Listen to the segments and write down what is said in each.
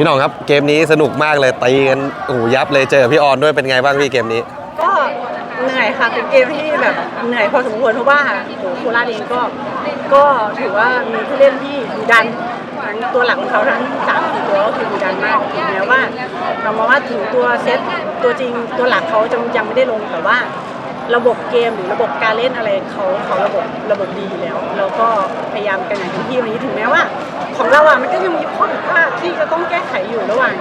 พี่น้องครับเกมนี้สนุกมากเลยตีกันโอ้โหยับเลยเจอพี่ออนด้วยเป็นไงบ้างพี่เกมนี้ ก็เหนื่อยค่ะเป็นเกมที่แบบเหนื่อยพอสมควรเพราะว่าโหโคราชเองก็ ก็ถือว่ามีผู้เล่นที่ดุดันทั้งตัวหลักของเขาทั้งสามสี่ตัวก็คือดุดันมากถึงแม้ว่าเรามาว่าถึงตัวเซตตัวจริงตัวหลักเขาจะยังไม่ได้ลงแต่ว่า ระบบเกมหรือระบบการเล่นอะไรเขาเขาระบบระบบดีอยู่แล้ว แล้วก็พยายามกันอย่างเต็มที่วันนี้ถึงแม้ว่า ของเราอะ ระหว่าง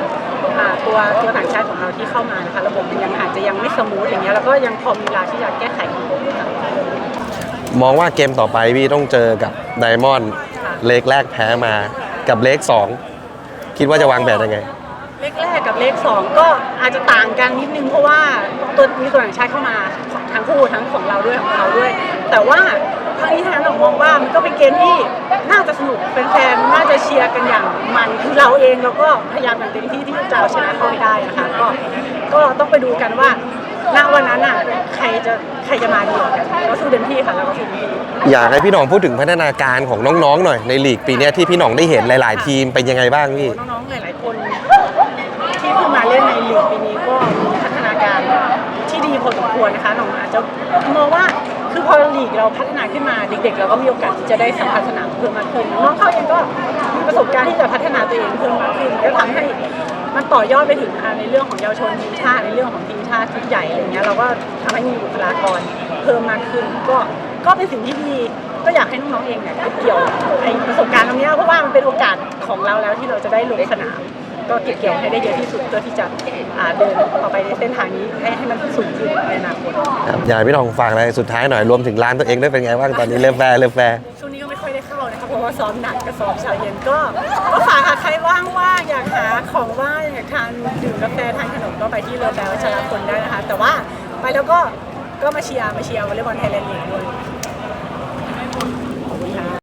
อ่าตัวตัวต่างชาติของเราที่เข้ามานะคะระบบมันยังอาจจะยังไม่สมูทอย่างเงี้ยแล้วก็ยังพอมีเวลาที่จะแก้ไขของผมค่ะมองว่าเกมต่อไปพี่ต้องเจอกับไดมอนด์ค่ะเลขแรกแพ้มากับเลขสองคิดว่าจะวางแผนยังไง เลขแรกกับเลขสองก็อาจจะต่างกันนิดนึงเพราะว่าตัวมีตัวต่างชาติเข้ามาทั้งคู่ทั้งของเราด้วยของเขาด้วย แต่ว่าทั้งนี้ทั้งนั้นเรามองว่ามันก็เป็นเกมที่น่าจะสนุก แฟนๆ น่าจะเชียร์กันอย่างมันคือเราเองเราก็พยายามอย่างเต็มที่ที่จะเอาชนะเขาให้ได้นะคะก็ก็ต้องไปดูกันว่าณวันนั้นอะใครจะใครจะมาดีกว่ากันก็สู้เต็มที่ค่ะเราก็สู้เต็มที่ อยากให้พี่หน้องพูดถึงพัฒนาการของน้องๆหน่อยในลีกปีเนี้ยที่พี่หน้องได้เห็นหลาย ๆ ทีมเป็นยังไงบ้างพี่ น้องๆ หลายๆ คน ที่เพิ่งมาเล่นในลีกปีนี้ก็มีพัฒนาการที่ดีพอสมควรนะคะน้องอาจจะมองว่าคือ พอลีกเราพัฒนาขึ้นมาเด็กๆ เราก็มีโอกาสที่จะได้สัมผัสสนามเพิ่มมากขึ้นน้องเขาเองก็มีประสบการณ์ที่จะพัฒนาตัวเองเพิ่มมากขึ้นก็ทำให้มันต่อยอดไปถึงในเรื่องของเยาวชนทีมชาติในเรื่องของทีมชาติชุดใหญ่อะไรเงี้ยเราก็ทำให้มีบุคลากรเพิ่มมากขึ้น ก็ก็เป็นสิ่งที่ดีก็อยากให้น้องๆเองเนี่ยเก็บเกี่ยวไอประสบการณ์ตรงเนี้ยเพราะว่ามันเป็นโอกาสของเราแล้วที่เราจะได้ลงสนาม ก็เก็บเกี่ยวให้ได้เยอะที่สุดเพื่อที่จะอ่าเดินต่อไปในเส้นทางนี้ให้ให้มันสูงขึ้นในอนาคตครับอยากให้พี่หน้องฝากอะไรสุดท้ายหน่อยรวมถึงร้านตัวเองด้วยเป็นไงบ้างตอนนี้เริ่มแฟร์เริ่มแฟร์ช่วงนี้ก็ไม่ค่อยได้เข้านะคะเพราะว่าซ้อมหนักกับซ้อมเช้าเย็นก็ก็ฝากค่ะใครว่างๆอยากหาของว่างอยากทานดื่มกาแฟทานขนมก็ไปที่เรือแปรวัชรพลได้นะคะ แต่ว่าไปแล้วก็ก็มาเชียร์มาเชียร์วอลเลย์บอลไทยแลนด์ลีกด้วย